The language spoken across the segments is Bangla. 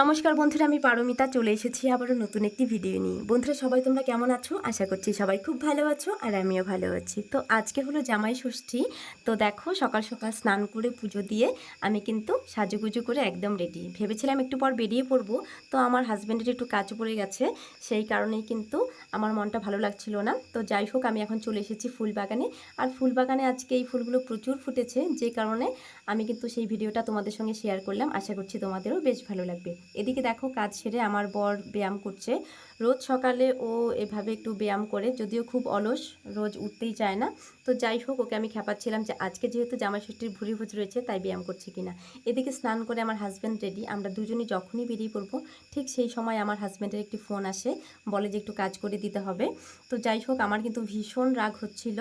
নমস্কার বন্ধুরা, আমি পারমিতা, চলে এসেছি আবারও নতুন একটি ভিডিও নিয়ে। বন্ধুরা, সবাই তোমরা কেমন আছো? আশা করছি সবাই খুব ভালো আছো আর আমিও ভালো আছি। তো আজকে হলো জামাই ষষ্ঠী। তো দেখো, সকাল সকাল স্নান করে পুজো দিয়ে আমি কিন্তু সাজুগুজু করে একদম রেডি ভেবেছিলাম একটু পর বেরিয়ে পড়ব। তো আমার হাজব্যান্ডের একটু কাজ পড়ে গেছে। সেই কারণেই কিন্তু আমার মনটা ভালো লাগছিল না। তো যাই হোক, আমি এখন চলে এসেছি ফুল বাগানে আর ফুল বাগানে আজকে এই ফুলগুলো প্রচুর ফুটেছে। যে কারণে আমি কিন্তু সেই ভিডিওটা তোমাদের সঙ্গে শেয়ার করলাম। আশা করছি তোমাদেরও বেশ ভালো লাগবে। এদিকে দেখো, কাজ সেরে আমার বর ব্যায়াম করছে। রোজ সকালে ও এভাবে একটু ব্যায়াম করে, যদিও খুব অলস, রোজ উঠতেই চায় না। তো যাই হোক, ওকে আমি খেপাচ্ছিলাম যে আজকে যেহেতু জামাই ষষ্ঠীর ভুরি ভুজ রয়েছে, তাই ব্যায়াম করছে কিনা। এদিকে স্নান করে আমার হাজব্যান্ড রেডি আমরা দুজনই যখনই বেরিয়ে পড়ব, ঠিক সেই সময় আমার হাজব্যান্ডের একটি ফোন আসে, বলে যে একটু কাজ করে দিতে হবে। তো যাই হোক, আমার কিন্তু ভীষণ রাগ হচ্ছিল।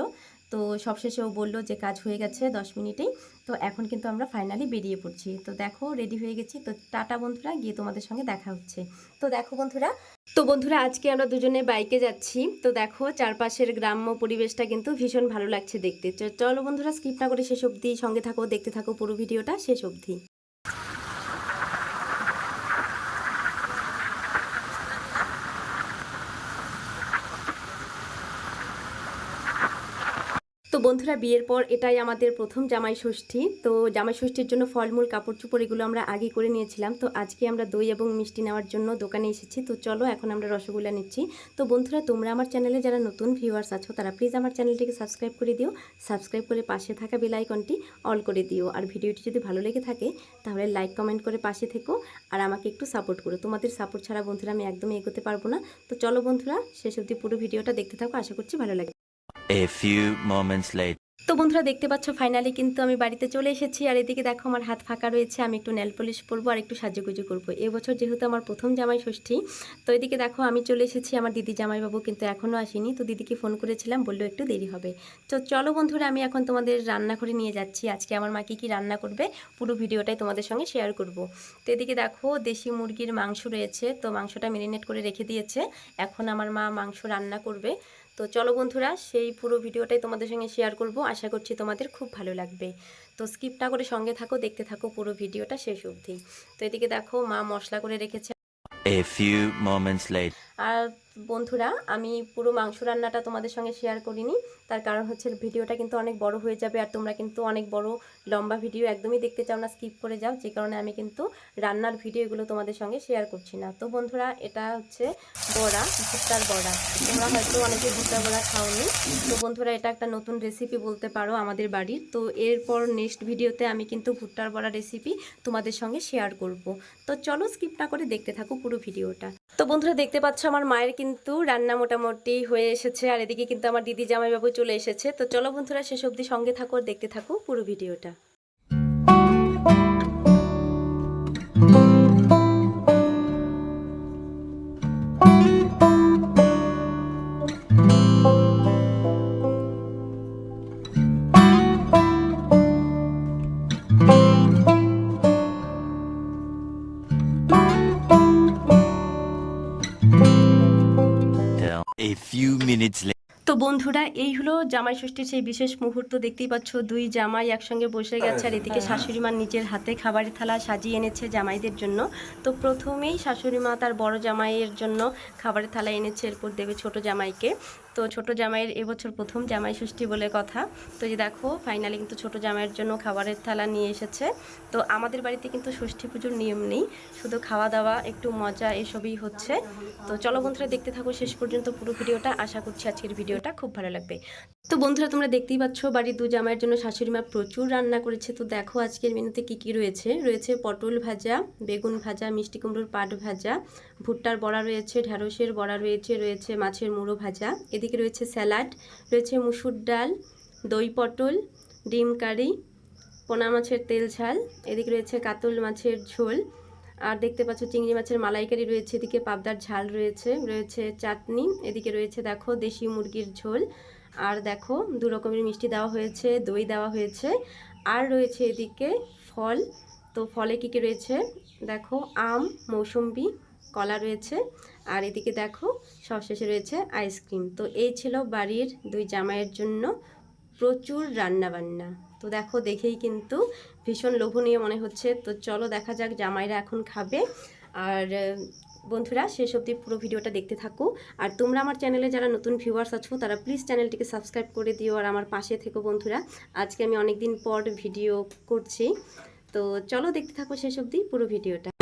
তো সবশেষে ও বলল যে কাজ হয়ে গেছে দশ মিনিটেই। তো এখন কিন্তু আমরা ফাইনালি বেরিয়ে পড়ছি। তো দেখো রেডি হয়ে গেছি। তো টাটা বন্ধুরা, গিয়ে তোমাদের সঙ্গে দেখা হচ্ছে। তো দেখো বন্ধুরা, তো বন্ধুরা, আজকে আমরা দুজনে বাইকে যাচ্ছি। তো দেখো, চারপাশের গ্রাম্য পরিবেশটা কিন্তু ভীষণ ভালো লাগছে দেখতে। চলো বন্ধুরা স্কিপ না করে শেষ অবধি সঙ্গে থাকো, দেখতে থাকো পুরো ভিডিওটা শেষ অবধি। তো বন্ধুরা, বিয়ের পর এটাই আমাদের প্রথম জামাই ষষ্ঠী। তো জামাই ষষ্ঠীর জন্য ফলমূল কাপড় চোপড় এগুলো আমরা আগে করে নিয়েছিলাম। তো আজকে আমরা দই এবং মিষ্টি নেওয়ার জন্য দোকানে এসেছি। তো চলো, এখন আমরা রসগোল্লা নিচ্ছি। তো বন্ধুরা, তোমরা আমার চ্যানেলে যারা নতুন ভিউয়ার্স আছো, তারা প্লিজ আমার চ্যানেলটিকে সাবস্ক্রাইব করে দিও। সাবস্ক্রাইব করে পাশে থাকা বেল আইকনটি অল করে দিও। আর ভিডিওটি যদি ভালো লেগে থাকে, তাহলে লাইক কমেন্ট করে পাশে থেকো। আর আমাকে একটু সাপোর্ট করো। তোমাদের সাপোর্ট ছাড়া বন্ধুরা আমি একদমই এগোতে পারব না। তো চলো বন্ধুরা, শেষ অবধি পুরো ভিডিওটা দেখতে থাকো। আশা করছি ভালো লাগে A few moments later. তো বন্ধুরা দেখতে পাচ্ছ ফাইনালি কিন্তু আমি বাড়িতে চলে এসেছি। আর এদিকে দেখো, আমার হাত ফাঁকা রয়েছে, আমি একটু নেল পলিশ পরবো আর একটু সাজুগুজু করব। এবছর যেহেতু আমার প্রথম জামাই ষষ্ঠী, তো এদিকে দেখো, আমি চলে এসেছি, আমার দিদি জামাইবাবু কিন্তু এখনও আসেনি। তো দিদিকে ফোন করেছিলাম, বলল একটু দেরি হবে। তো চলো বন্ধুরা, আমি এখন তোমাদের রান্নাঘরে নিয়ে যাচ্ছি। আজকে আমার মা কী কী রান্না করবে, পুরো ভিডিওটাই তোমাদের সঙ্গে শেয়ার করব। তো এদিকে দেখো, দেশি মুরগির মাংস রয়েছে, তো মাংসটা মেরিনেট করে রেখে দিয়েছে। এখন আমার মা মাংস রান্না করবে। তো চলো বন্ধুরা সেই পুরো ভিডিওটাই তোমাদের সঙ্গে শেয়ার করব। আশা করছি তোমাদের খুব ভালো লাগবে। তো স্কিপ না করে সঙ্গে থাকো দেখতে থাকো পুরো ভিডিওটা শেষ অবধি। তো এদিকে দেখো মা মশলা করে রেখেছে। A few moments later. আর বন্ধুরা, আমি পুরো মাংস রান্নাটা তোমাদের সঙ্গে শেয়ার করিনি। তার কারণ হচ্ছে ভিডিওটা কিন্তু অনেক বড় হয়ে যাবে আর তোমরা কিন্তু অনেক বড় লম্বা ভিডিও একদমই দেখতে চাও না স্কিপ করে যাও। যে কারণে আমি কিন্তু রান্নার ভিডিওগুলো তোমাদের সঙ্গে শেয়ার করছি না। তো বন্ধুরা, এটা হচ্ছে বড়া, ভুট্টার বড়া। তোমরা হয়তো অনেকে ভুট্টার বড়া খাওনি। তো বন্ধুরা, এটা একটা নতুন রেসিপি বলতে পারো আমাদের বাড়ির। তো এরপর নেক্সট ভিডিওতে আমি কিন্তু ভুট্টার বড়া রেসিপি তোমাদের সঙ্গে শেয়ার করব। তো চলো স্কিপ না করে দেখতে থাকো পুরো ভিডিওটা। তো বন্ধুরা, দেখতে পাচ্ছ আমার মায়ের কিন্তু রান্না মোটামুটি হয়ে এসেছে। আর এদিকে কিন্তু আমার দিদি জামাইবাবু চলে এসেছে। তো চলো বন্ধুরা, শেষ অবধি সঙ্গে থাকো দেখতে থাকো পুরো ভিডিওটা। বন্ধুরা, এই হলো জামাই ষষ্ঠীর সেই বিশেষ মুহূর্ত। দেখতেই পাচ্ছ, দুই জামাই একসঙ্গে বসে গেছে আর এদিকে শাশুড়ি মা নিজের হাতে খাবারের থালা সাজিয়ে এনেছে জামাইদের জন্য। তো প্রথমেই শাশুড়ি মা তার বড় জামাইয়ের জন্য খাবারের থালা এনেছে, এরপর দেবে ছোট জামাইকে। তো ছোট জামাইয়ের এবছর প্রথম জামাই ষষ্ঠী বলে কথা। তো যে দেখো ফাইনালি কিন্তু ছোট জামাইয়ের জন্য খাবারের থালা নিয়ে এসেছে। তো আমাদের বাড়িতে কিন্তু ষষ্ঠী পুজোর নিয়ম নেই, শুধু খাওয়া দাওয়া একটু মজা এসবই হচ্ছে। তো চলো বন্ধুরা, দেখতে থাকো শেষ পর্যন্ত পুরো ভিডিওটা। আশা করছি আজকের ভিডিওটা খুব ভালো লাগবে। তো বন্ধুরা, তোমরা দেখতেই পাচ্ছ বাড়ির দু জামাইয়ের জন্য শাশুড়ি মা প্রচুর রান্না করেছে। তো দেখো আজকের মেনুতে কি কি রয়েছে? রয়েছে পটল ভাজা, বেগুন ভাজা, মিষ্টি কুমড়োর পাট ভাজা, ভুট্টার বড়া রয়েছে, ঢ্যাঁড়সের বড়া রয়েছে রয়েছে মাছের মুড়ো ভাজা, এদিকে রয়েছে স্যালাড, রয়েছে মুসুর ডাল, দই পটল, ডিম কারি, পোনা মাছের তেল ঝাল, এদিকে রয়েছে কাতল মাছের ঝোল, আর দেখতে পাচ্ছ চিংড়ি মাছের মালাইকারি রয়েছে, এদিকে পাবদার ঝাল রয়েছে রয়েছে চাটনি, এদিকে রয়েছে দেখো দেশি মুরগির ঝোল আর দেখো দু রকমের মিষ্টি দেওয়া হয়েছে, দই দেওয়া হয়েছে, আর রয়েছে এদিকে ফল। তো ফলে কী কী রয়েছে? দেখো আম, মৌসুম্বি, কলা রয়েছে, আর এদিকে দেখো সবশেষে রয়েছে আইসক্রিম। তো এই ছিল বাড়ির দুই জামাইয়ের জন্য প্রচুর রান্না বান্না তো দেখো দেখেই কিন্তু ভীষণ লোভনীয় মনে হচ্ছে। তো চলো দেখা যাক জামাইরা এখন খাবে। আর বন্ধুরা, শেষ অবধি পুরো ভিডিওটা দেখতে থাকো। আর তোমরা আমার চ্যানেলে যারা নতুন ভিউয়ার্স আছো, তারা প্লিজ চ্যানেলটিকে সাবস্ক্রাইব করে দিও। আর আমার পাশে থেকো বন্ধুরা। আজকে আমি অনেকদিন পর ভিডিও করছি। তো চলো দেখতে থাকো শেষ অবধি পুরো ভিডিওটা।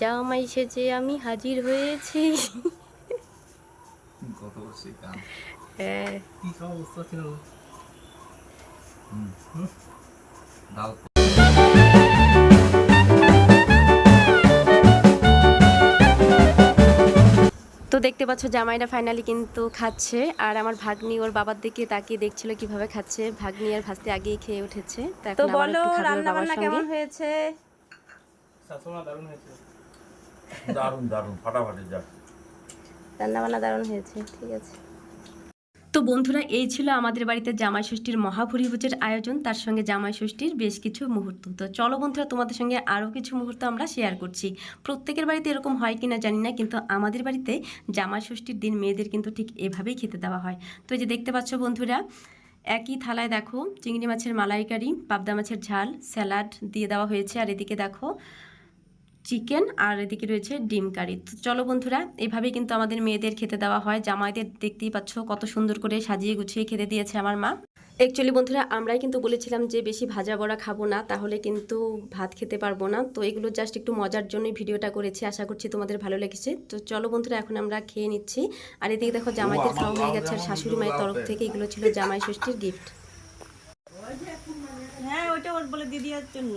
জামাই সেজে আমি হাজির হয়েছি। হ্যাঁ। তো দেখতে পাচ্ছ জামাইরা ফাইনালি কিন্তু খাচ্ছে। আর আমার ভাগ্নি ওর বাবার দিকে তাকিয়ে দেখছিল কীভাবে খাচ্ছে। ভাগ্নি আর ভাস্তে আগেই খেয়ে উঠেছে। তো বলো রান্না বান্না কেমন হয়েছে? শাশুড়া দারুণ হয়েছে। দারুণ দারুণ ফাটাফাটি যা। রান্না বান্না দারুণ হয়েছে ঠিক আছে। তো বন্ধুরা এই ছিল আমাদের বাড়িতে জামাই ষষ্ঠীর মহাপরিভোজের আয়োজন তার সঙ্গে জামাই ষষ্ঠীর বেশ কিছু মুহূর্ত। তো চলো বন্ধুরা তোমাদের সঙ্গে আরও কিছু মুহূর্ত আমরা শেয়ার করছি। প্রত্যেকের বাড়িতে এরকম হয় কিনা জানি না কিন্তু আমাদের বাড়িতে জামাই ষষ্ঠীর দিন মেয়েদের কিন্তু ঠিক এভাবেই খেতে দেওয়া হয়। তো এই যে দেখতে পাচ্ছ বন্ধুরা একই থালায় দেখো চিংড়ি মাছের মালাইকারি পাবদা মাছের ঝাল স্যালাড দিয়ে দেওয়া হয়েছে। আর এদিকে দেখো চিকেন আর এদিকে রয়েছে ডিম কারি। তো চলো বন্ধুরা, এভাবেই কিন্তু আমাদের মেয়েদের খেতে দেওয়া হয়। জামাইদের দেখতেই পাচ্ছ কত সুন্দর করে সাজিয়ে গুছিয়ে খেতে দিয়েছে আমার মা। অ্যাকচুয়ালি বন্ধুরা, আমরাই কিন্তু বলেছিলাম যে বেশি ভাজা বড়া খাব না, তাহলে কিন্তু ভাত খেতে পারব না। তো এগুলো জাস্ট একটু মজার জন্যই ভিডিওটা করেছি, আশা করছি তোমাদের ভালো লেগেছে। তো চলো বন্ধুরা, এখন আমরা খেয়ে নিচ্ছি। আর এদিকে দেখো জামাইদের খাওয়া হয়ে গেছে, আর শাশুড়ি মায়ের তরফ থেকে এগুলো ছিল জামাই ষষ্ঠীর গিফট হ্যাঁ ওইটা ওর বলে দিদি জন্য।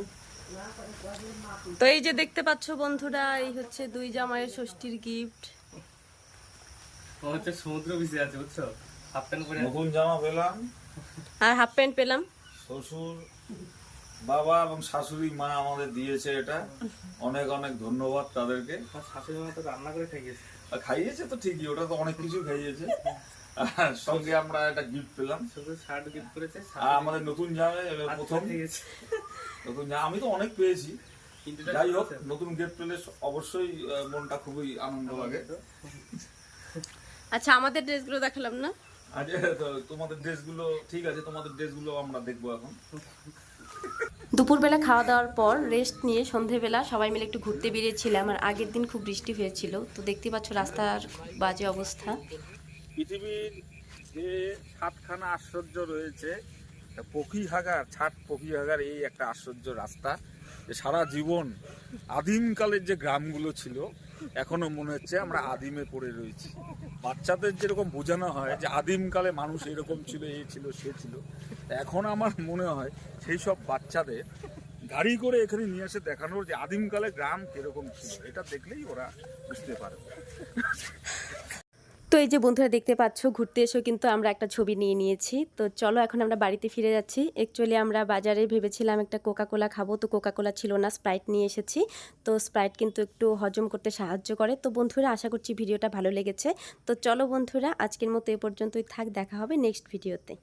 তো এই যে দেখতে পাচ্ছ বন্ধুরা এই হচ্ছে দুই জামাইয়ের ষষ্ঠীর গিফট ও হচ্ছে সমুদ্র বিষে আছে বুঝছ? হাফ প্যান্ট পরে নতুন জামা পেলাম। আর হাফ প্যান্ট পেলাম। শ্বশুর বাবা এবং শাশুড়ি মা আমাদের দিয়েছে এটা। অনেক অনেক ধন্যবাদ তাদেরকে। শাশুড়ি মা তো রান্না করে খাইয়েছে। খাইয়েছে তো ঠিকই ওটা তো অনেক কিছু খাইয়েছে। সঙ্গে আমরা একটা গিফট পেলাম। শুধু শার্ট গিফট করেছে আর আমাদের নতুন জামাই এবার প্রথম। খাইয়েছে নতুন জামা আমি তো অনেক পেয়েছি। যাই হোক নতুন গিফট পেলে অবশ্যই মনটা খুবই আনন্দ লাগে। আচ্ছা আমাদের ড্রেসগুলো দেখালাম না? আজ তোমাদের ড্রেসগুলো ঠিক আছে তোমাদের ড্রেসগুলো আমরা দেখব এখন। দুপুরবেলা খাওয়া দাওয়ার পর রেস্ট নিয়ে সন্ধেবেলা সবাই মিলে একটু ঘুরতে বেরিয়েছিলাম আর আগের দিন খুব বৃষ্টি হয়েছিল। তো দেখতে পাচ্ছ রাস্তার বাজে অবস্থা। পৃথিবীর যে সাতখানা আশ্চর্য রয়েছে পক্ষীহাগার, ছাট পক্ষীহাগার এই একটা আশ্চর্য রাস্তা যে সারা জীবন আদিমকালের যে গ্রামগুলো ছিল, এখনও মনে হচ্ছে আমরা আদিমে পড়ে রয়েছি। বাচ্চাদের যেরকম বোঝানো হয় যে আদিমকালে মানুষ এরকম ছিল এই ছিল, সে ছিল এখন আমার মনে হয় সেই সব বাচ্চাদের গাড়ি করে এখানে নিয়ে এসে দেখানোর যে আদিমকালে গ্রাম কীরকম ছিল, এটা দেখলেই ওরা বুঝতে পারে তো এই যে বন্ধুরা দেখতে পাচ্ছ, ঘুরতে এসেও কিন্তু আমরা একটা ছবি নিয়ে নিয়েছি। তো চলো এখন আমরা বাড়িতে ফিরে যাচ্ছি। অ্যাকচুয়ালি আমরা বাজারে ভেবেছিলাম একটা কোকা কোলা খাব, তো কোকা কোলা ছিল না স্প্রাইট নিয়ে এসেছি। তো স্প্রাইট কিন্তু একটু হজম করতে সাহায্য করে। তো বন্ধুরা আশা করছি ভিডিওটা ভালো লেগেছে। তো চলো বন্ধুরা, আজকের মতো এ পর্যন্তই থাক, দেখা হবে নেক্সট ভিডিওতে